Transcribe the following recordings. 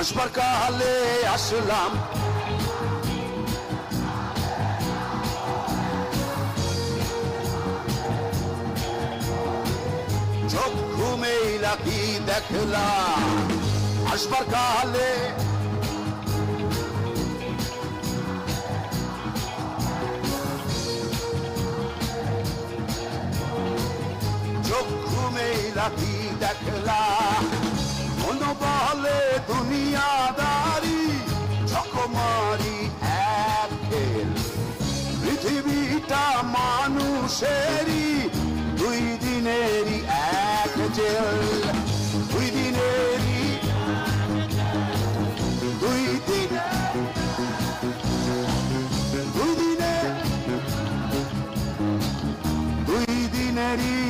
আসবার কালে আসলাম। চক্ষু মেলা কি দেখলাম আসবার কালে। চক্ষু মেলা কি দেখলাম পৃথিবীটা মানুষেরই দুই দিনেরই এক জেল। দুই দিনেরই দুই দিন দুই দিনে দুই দিনেরই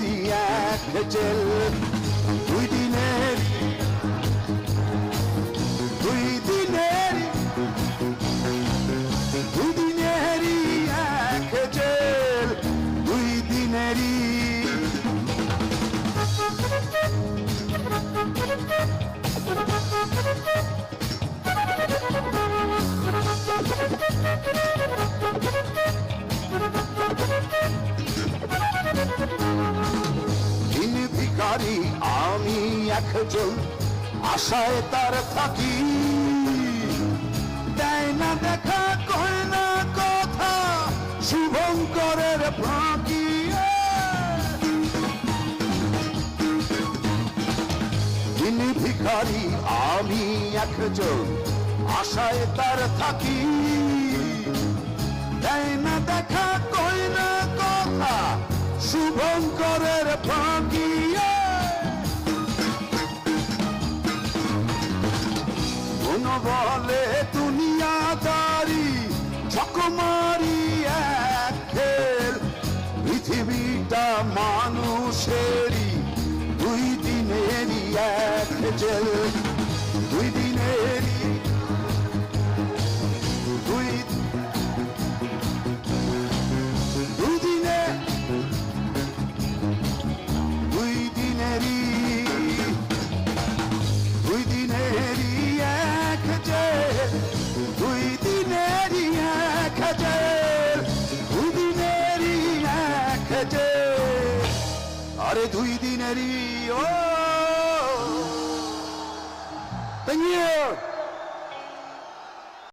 দিনেরই এক জেল একজন আশায় তার থাকি দেয় না দেখা, কয় না কথা শুভঙ্করের ফাঁকি। দিন ভিখারি, আমি একজন আশায় তার থাকি দেয় না দেখা, কয় না কথা শুভঙ্করের কোন বলে দুনিয়াদারি? চকমারি এক খেল। পৃথিবীটা মানুষেরই দুই দিনেরই এক জেল। আরে দুই দিনেরই ও Thank you.